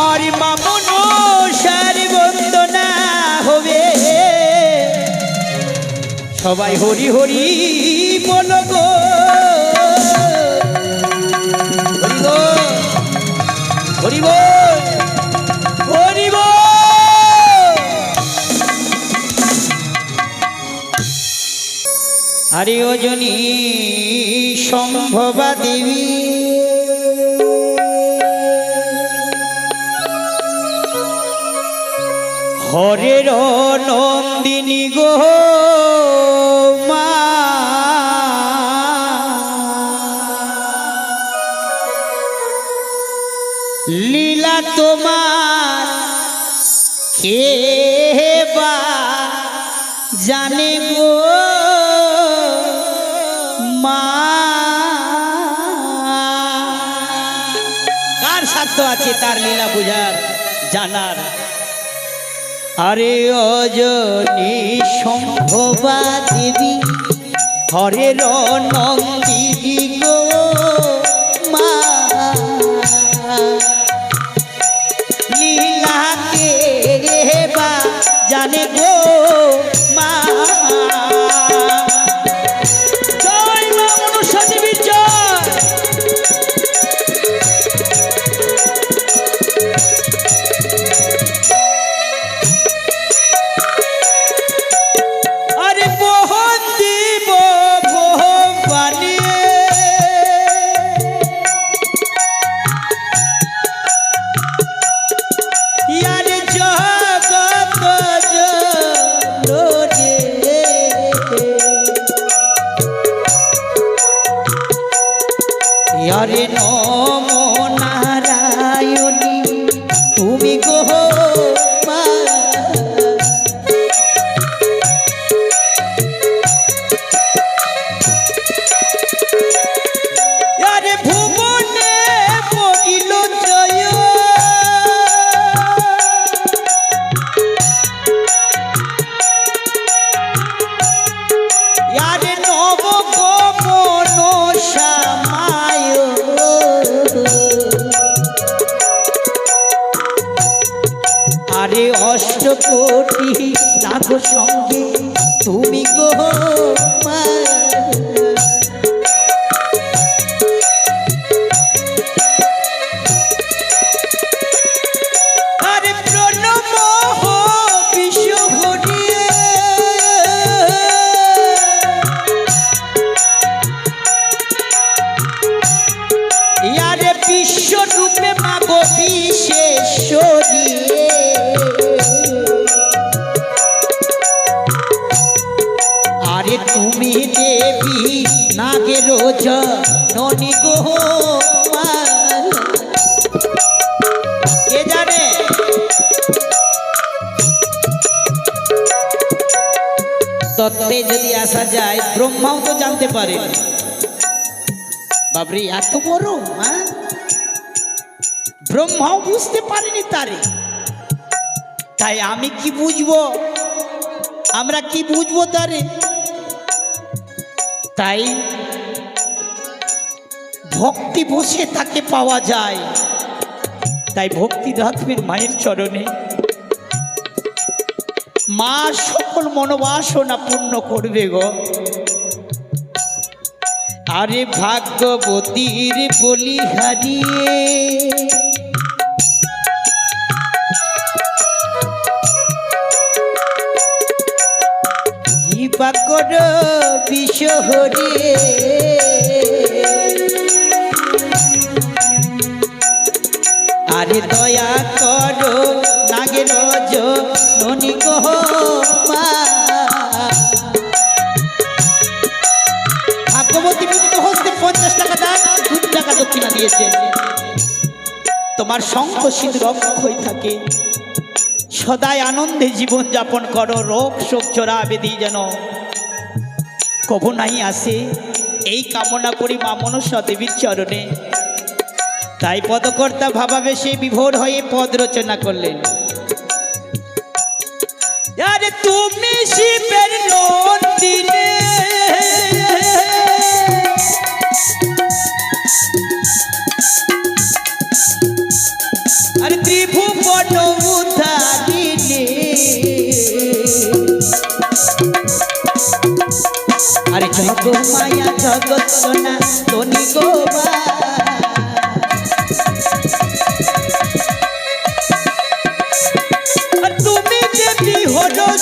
আর মামন সার বন্দনা হবে সবাই হরি হরি বল গো হরি গো হরি বল হরি বল আরে ওজনী সম্ভবা দেবী হরের নন্দিনী গো লীলা তোমার কে বা জানে গো মা। কার সাধ্য আছে তার লীলা বুঝার, জানার? আরে অজনী সম্ভবা দেবী হরের রিদি গো মা। জানে গো কোটি রাধ সঙ্গে তুমি তত্ত্বে যদি আসা যায়, ব্রহ্মাও তো জানতে পারে। বাবরি এত বড় হ্যাঁ ব্রহ্মাও বুঝতে পারেনি তারে। তাই আমি কি বুঝব? আমরা কি বুঝব তারে? তাই ভক্তি বসে তাকে পাওয়া যায়। তাই ভক্তি রাখবেন মায়ের চরণে মা সকল মনোবাসনা পূর্ণ করবে গো। আরে ভাগ্যবতীর বলি হারিয়ে। কৃপা কর বিষ আরে দয়া করো তোমার শঙ্খ সিঁদুর অক্ষয় থাকে। সদাই আনন্দে জীবন যাপন করো, রোগ শোক চোরা বেদি যেন। কবু নাই আসে, এই কামনা করি মা মনসা দেবীর চরণে। তাই পদকর্তা ভাবাবেশে বিভোর হয়ে পদ রচনা করলেন। তুমি শিবের নন্দিনে। আরে ত্রিভুবন উদ্ধারিণী। আরে জগ মায়া জগৎ সোনা।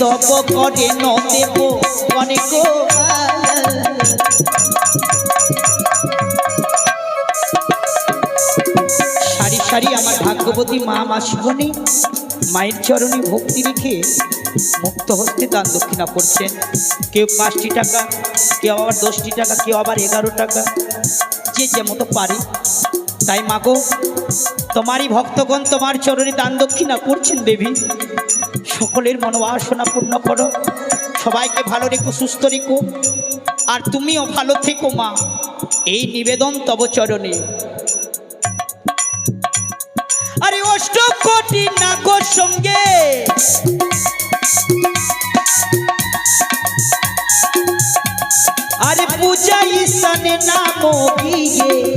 স্তব করে ন দেব অনেক সারি সারি আমার ভাগ্যবতী মা মাসিমণি মায়ের চরণে ভক্তি রেখে মুক্ত হস্তে দান দক্ষিণা করছেন। কেউ পাঁচটি টাকা, কেউ আবার দশটি টাকা, কেউ আবার এগারো টাকা, যে যেমতো পারে। তাই মাগো তোমারই ভক্তগণ তোমার চরণে দান দক্ষিণা করছেন দেবী। সকলের মনোবাসনা পূর্ণ করো। সবাইকে ভালো রেখো, সুস্থ রেখো। আর তুমিও ভালো থেকো, মা। এই নিবেদন তব চরণে। আরে অষ্ট কোটি নাগর সঙ্গে। আরে পূজা ঈশানে নাম গিয়ে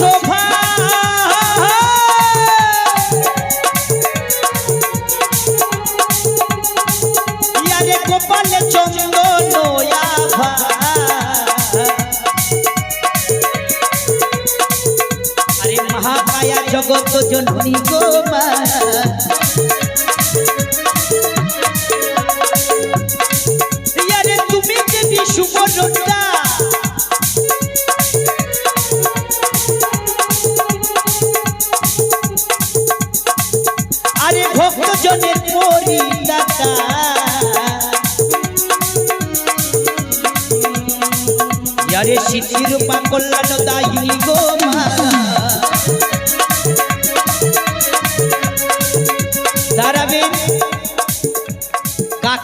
show.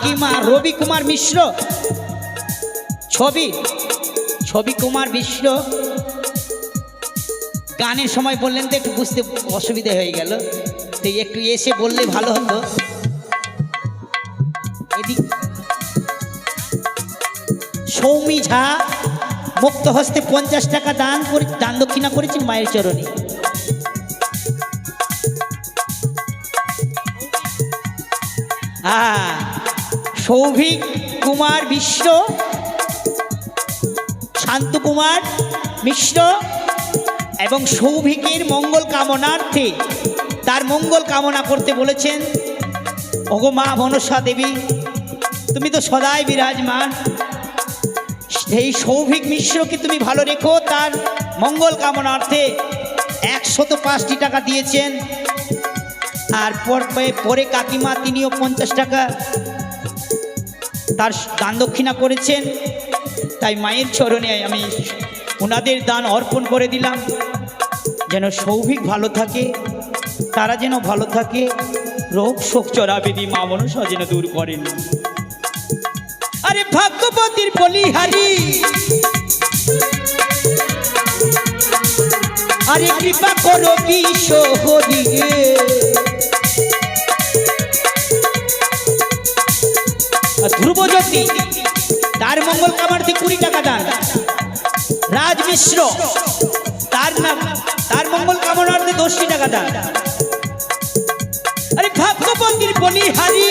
কাকিমা রবি কুমার মিশ্র? ছবি? ছবি কুমার মিশ্র। গানের সময় বললেন তো একটু বুঝতে অসুবিধা হয়ে গেল। তো একটু এসে বললে ভালো হতো। এদিক সৌমি ঝা, মুক্ত হস্তে পঞ্চাশ টাকা দান করে, দান দক্ষিণা করেছেন মায়ের চরণে। হ্যাঁ সৌভিক কুমার মিশ্র শান্ত কুমার মিশ্র এবং সৌভিকের মঙ্গল কামনার্থে, তার মঙ্গল কামনা করতে বলেছেন, ওগো মা মনসা দেবী, তুমি তো সদাই বিরাজমান। সেই সৌভিক মিশ্রকে তুমি ভালো রেখো, তার মঙ্গল কামনার্থে একশত পাঁচটি টাকা দিয়েছেন। আর পর- পরে কাকিমা, তিনিও পঞ্চাশ টাকা তার দান দক্ষিণা করেছেন। তাই মায়ের চরণে আমি ওনাদের দান অর্পণ করে দিলাম। যেন সৌভিক ভালো থাকে, তারা যেন ভালো থাকে, রোগ শোক চরাবেদি মা মনসা যেন দূর করেন। আরে ভাগ্যবতীর বলিহারি আরে কৃপা করো বিশ্ব হরিয়ে আর ধ্রুবজ্যোতি তার মঙ্গল কামার্থে কুড়ি টাকা দান। রাজ মিশ্র, তার নাম, তার মঙ্গল কামনার্থে দশটি টাকা দান। আরে ভাগ্যবতীর বলিহারি।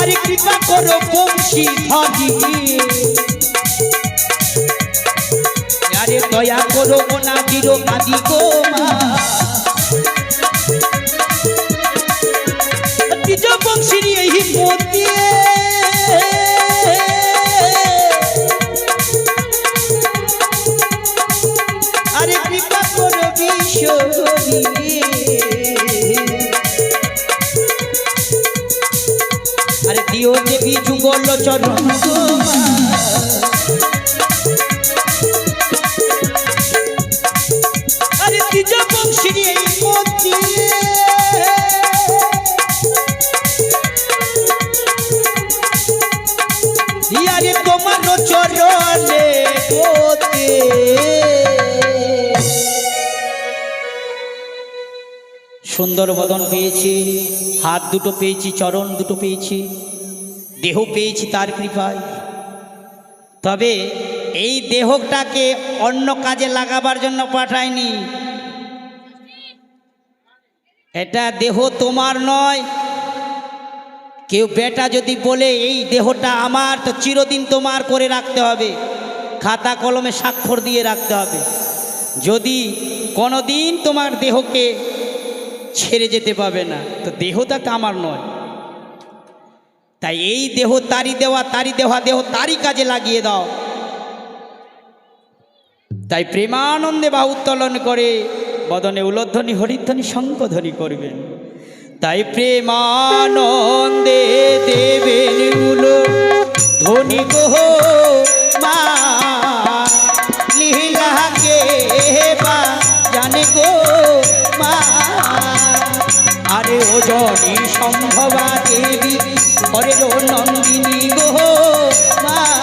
আরে কৃপা করো বংশী ধরি আরে দয়া করো না দিরো কাদি গো মা সুন্দর বদন পেয়েছি, হাত দুটো পেয়েছি, চরণ দুটো পেয়েছি, দেহ পেয়েছি তার কৃপায়। তবে এই দেহটাকে অন্য কাজে লাগাবার জন্য পাঠায়নি এটা দেহ তোমার নয়। কেউ বেটা যদি বলে, এই দেহটা আমার, তো চিরদিন তোমার করে রাখতে হবে। খাতা কলমে স্বাক্ষর দিয়ে রাখতে হবে। যদি কোনো দিন তোমার দেহকে ছেড়ে যেতে পাবে না। তো দেহটা তো আমার নয়। তাই এই দেহ তারি দেওয়া তারি দেওয়া, দেহ তারই কাজে লাগিয়ে দাও। তাই প্রেমানন্দে বা উত্তোলন করে বদনে উলধ্বনি, হরিধ্বনি শঙ্কধ্বনি করবেন। তাই প্রেমানন্দে দেবেন উলো ধ্বনি গো মা জনি সম্ভবা দেবী হরের নন্দিনী গো মা